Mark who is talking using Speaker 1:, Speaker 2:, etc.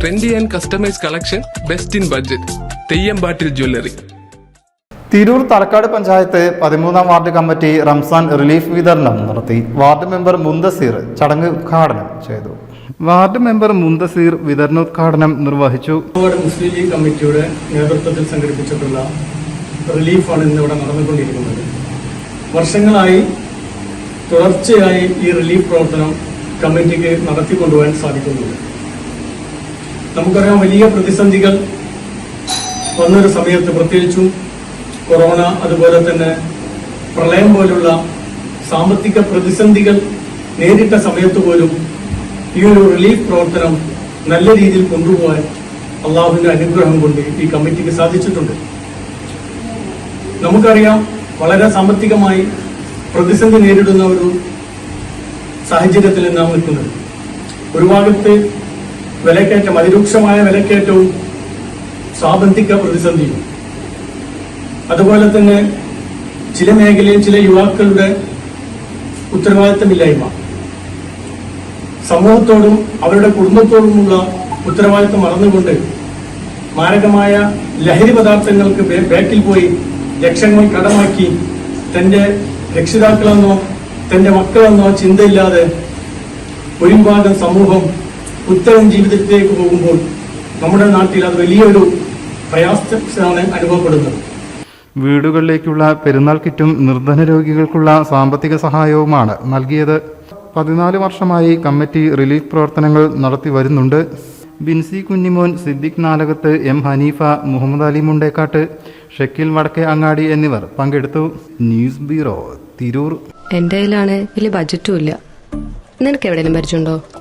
Speaker 1: Trendy and customise collection best in budget Theyyampattil jewellery
Speaker 2: Tirur Thalakkad panchayat പതിമൂന്നാം ward committee Ramzan relief വിതരണം നടത്തി. Ward member മുന്തസീർ ചടങ്ങ് ഉദ്ഘാടനം ചെയ്തു. വാർഡ് മെമ്പർ മുന്തസീർ വിതരണോദ്ഘാടനം നിർവഹിച്ചു.
Speaker 3: മുസ്ലിം ലീഗ് കമ്മിറ്റിയുടെ നേതൃത്വത്തിൽ സംഘടിപ്പിച്ചിട്ടുള്ള റിലീഫാണ് ഇന്ന് ഇവിടെ നടന്നുകൊണ്ടിരിക്കുന്നത്. വർഷങ്ങളായി തുടർച്ചയായി ഈ റിലീഫ് പ്രവർത്തനം കമ്മിറ്റിക്ക് നടത്തിക്കൊണ്ടുപോകാൻ സാധിക്കുന്നുണ്ട്. നമുക്കറിയാം വലിയ പ്രതിസന്ധികൾ വന്നൊരു സമയത്ത് പ്രത്യേകിച്ചും കൊറോണ അതുപോലെ തന്നെ പ്രളയം പോലുള്ള സാമ്പത്തിക പ്രതിസന്ധികൾ നേരിട്ട സമയത്ത് പോലും ഈ ഒരു റിലീഫ് പ്രവർത്തനം നല്ല രീതിയിൽ കൊണ്ടുപോകാൻ അള്ളാഹുവിന്റെ അനുഗ്രഹം കൊണ്ട് ഈ കമ്മിറ്റിക്ക് സാധിച്ചിട്ടുണ്ട്. നമുക്കറിയാം വളരെ സാമ്പത്തികമായി പ്രതിസന്ധി നേരിടുന്ന ഒരു സാഹചര്യത്തിൽ നാം നിൽക്കുന്നത്. ഒരു ഭാഗത്ത് വിലക്കയറ്റം അതിരൂക്ഷമായ വിലക്കയറ്റവും സാമ്പത്തിക പ്രതിസന്ധിയും. അതുപോലെ തന്നെ ചില മേഖലയിൽ ചില യുവാക്കളുടെ ഉത്തരവാദിത്തമില്ലായ്മ. സമൂഹത്തോടും അവരുടെ കുടുംബത്തോടുമുള്ള ഉത്തരവാദിത്തം മറന്നുകൊണ്ട് മാരകമായ ലഹരി പദാർത്ഥങ്ങൾക്ക് ബാക്കിൽ പോയി ലക്ഷങ്ങൾ കടമാക്കി തന്റെ രക്ഷിതാക്കളെന്നോ തന്റെ മക്കളെന്നോ ചിന്തയില്ലാതെ ഒരു സമൂഹം ഉത്തരം ജീവിതത്തിലേക്ക് പോകുമ്പോൾ നമ്മുടെ നാട്ടിൽ അത് വലിയൊരു പ്രയാസമാണ് അനുഭവപ്പെടുന്നത്.
Speaker 2: വീടുകളിലേക്കുള്ള പെരുന്നാൾ കിറ്റും നിർധന രോഗികൾക്കുള്ള സാമ്പത്തിക സഹായവുമാണ് നൽകിയത്. പതിനാല് വർഷമായി കമ്മിറ്റി റിലീഫ് പ്രവർത്തനങ്ങൾ നടത്തി വരുന്നുണ്ട്. ബിൻസി കുഞ്ഞിമോൻ സിദ്ദിഖ് നാലകത്ത് എം ഹനീഫ മുഹമ്മദ് അലി മുണ്ടേക്കാട്ട് ഷക്കീൽ വടക്കേ അങ്ങാടി എന്നിവർ പങ്കെടുത്തു. News bureau Tirur.
Speaker 4: എന്റെ കയ്യിലാണ് വലിയ ബജറ്റും ഇല്ല. നിനക്ക് എവിടെയെങ്കിലും പരിചയമുണ്ടോ?